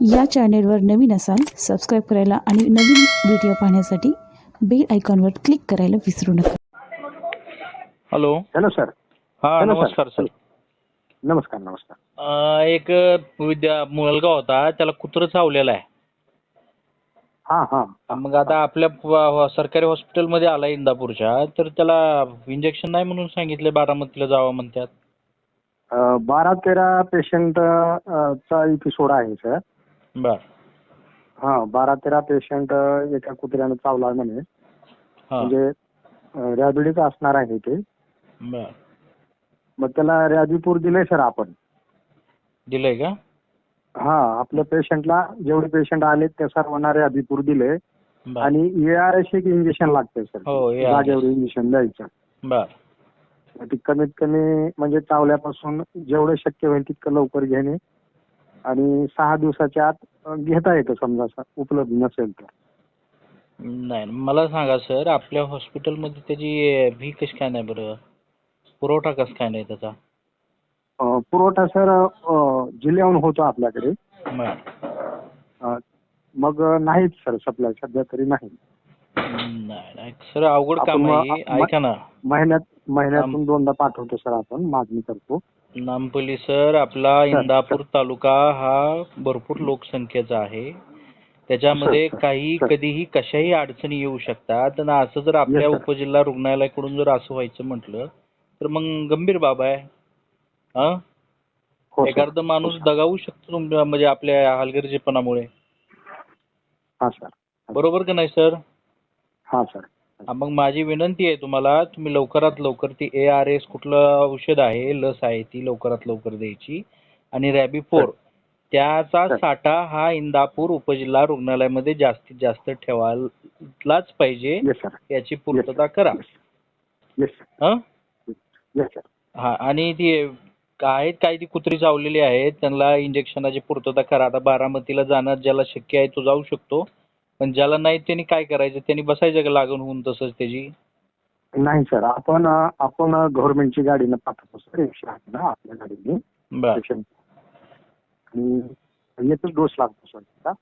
या चॅनेलवर नवीन असाल सबस्क्राईब करायला आणि नवीन व्हिडिओ पाहण्यासाठी बेल आयकॉनवर क्लिक करायला विसरू नका. हॅलो हॅलो सर हा नमस्कार सर नमस्कार नमस्कार. अं, एक विद्या मुलगा होता त्याला कुत्रं चावलेलं आहे. हां हां. मग आता आपल्या प- सरकारी हॉस्पिटलमध्ये आला इंदापूरच्या तर त्याला इंजेक्शन नाही म्हणून सांगितले बारामतीला जावं म्हणतात. अ, बारा तेरा पेशंट चा एपिसोड आहे सर बर. हां बारा तेरा पेशंट एका कुत्र्यानं चावला म्हणे. हा. म्हणजे रॅबिडीच असणार आहे ते. बर. मग त्याला रॅबिपूर दिलंय सर आपण. दिलंय का? हा आपल्या पेशंटला जेवढे पेशंट आले त्या सर्वांना रॅबिपूर दिले बर. आणि एआरएस एक इंजेक्शन लागतंय सर हो, ARS. जागेवर इंजेक्शन द्यायचं. बर. ती कमीत कमी म्हणजे चावल्यापासून जेवढं शक्य होईल तितकं लवकर घेणे. आणि सहा दिवसाच्या आत घेता येतं समजा उपलब्ध नसेल तर. नाही मला सांगा सर आपल्या हॉस्पिटलमध्ये त्याची फी कशी काय नाही बरं? पुरवठा कसं काय नाही त्याचा? पुरवठा सर जिल्ह्याहून होतो आपल्याकडे. मग नाहीच सर सप्लाय सध्या तरी नाही. नाही नाही. सर अवघड काम आहे. ऐका ना. महिन्यात महिन्यातून दोनदा पाठवतो सर आपण. मागणी करतो. नामपल्ली सर आपला इंदापूर तालुका हा भरपूर लोकसंख्येचा आहे. त्याच्यामध्ये काही. कधीही कशाही अडचणी येऊ शकतात. आणि असं जर आपल्या. उपजिल्हा रुग्णालयाकडून जर असं व्हायचं म्हटलं तर मग गंभीर बाब आहे. हा. एखादा माणूस दगावू शकतो म्हणजे आपल्या हलगर्जीपणामुळे. हा सर. बरोबर का नाही सर? हा सर. मग माझी विनंती आहे तुम्हाला तुम्ही लवकरात लवकर ती ए आर एस कुठलं औषध आहे लस आहे ती लवकरात लवकर द्यायची. आणि रॅबी फोर त्याचा. साठा हा इंदापूर उपजिल्हा रुग्णालयामध्ये जास्तीत जास्त ठेवायलाच पाहिजे. याची पूर्तता करा. हं? हा आणि ती आहेत काही ती कुत्री चावलेली आहेत त्यांना इंजेक्शनाची पूर्तता करा. आता बारामतीला जाणं ज्याला शक्य आहे तो जाऊ शकतो. पण ज्याला नाही त्यांनी काय करायचं? त्यांनी बसायचं का लागून होऊन तसंच त्याची? नाही सर आपण आपण गव्हर्नमेंटची गाडीनं पाठवतो सर एकशे आठ ना आपल्या गाडीने बर. आणि एकच डोस लागतो सर त्याचा.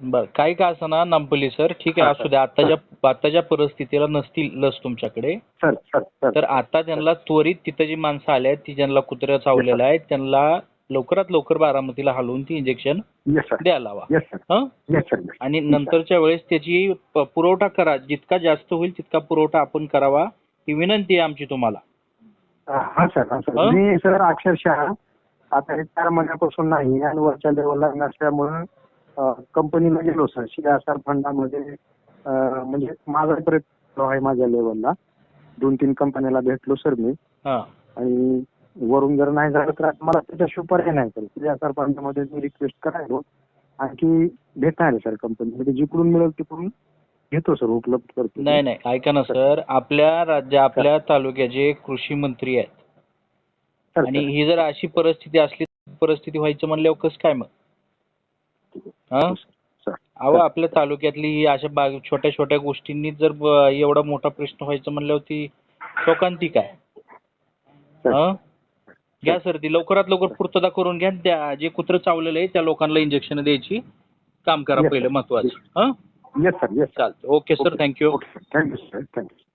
बर काही का असं नामपल्ली सर ठीक आहे असू द्या. आताच्या आताच्या परिस्थितीला नसतील लस तुमच्याकडे. Sir sir sir. तर आता त्यांना त्वरित तिथं जी माणसं आली आहेत ती ज्यांना कुत्र्या चावलेल्या आहेत त्यांना लवकरात लवकर बारामतीला हलवून ती इंजेक्शन येस सर द्यायला लावा. येस सर हं? येस सर येस आणि नंतरच्या वेळेस त्याची प- पुरवठा करा. जितका जास्त होईल तितका पुरवठा आपण करावा ही विनंती आहे आमची तुम्हाला. हा सर हा सर हं? मी सर अक्षरशः आता हे चार महिन्यापासून नाही आणि वरच्या लेवलला नसल्यामुळं कंपनीला गेलो सर सीआयआर फंडामध्ये अं, म्हणजे माझा प्रयत्न आहे माझ्या लेवलला दोन तीन कंपन्याला भेटलो सर मी. हा. आणि वरून जर नाही झालं तर मला त्याच्याशिवाय पर्याय नाही सर. सीआयआर फंडामध्ये मी रिक्वेस्ट करायलो आणखी भेटणार आहे सर कंपनी म्हणजे जिकडून मिळेल तिकडून घेतो सर उपलब्ध करतो. नाही नाही. ऐका ना सर. आपल्या राज्य आपल्या तालुक्याचे कृषी मंत्री आहेत. आणि. ही जर अशी परिस्थिती असली परिस्थिती व्हायचं म्हणल्यावर कसं काय मग? हा? अहो आपल्या तालुक्यातली अशा बाग छोट्या छोट्या गोष्टींनी जर एवढा मोठा प्रश्न व्हायचं म्हणल्यावर ती शोकांतिक आहे. हं? घ्या सर ती लवकरात लवकर पूर्तता करून घ्या. त्या जे कुत्रं चावलेलं आहे त्या लोकांना इंजेक्शन द्यायची. काम करा पहिलं. महत्वाचं. हं? येस सर येस चालतं. Okay sir thank you thank you sir thank you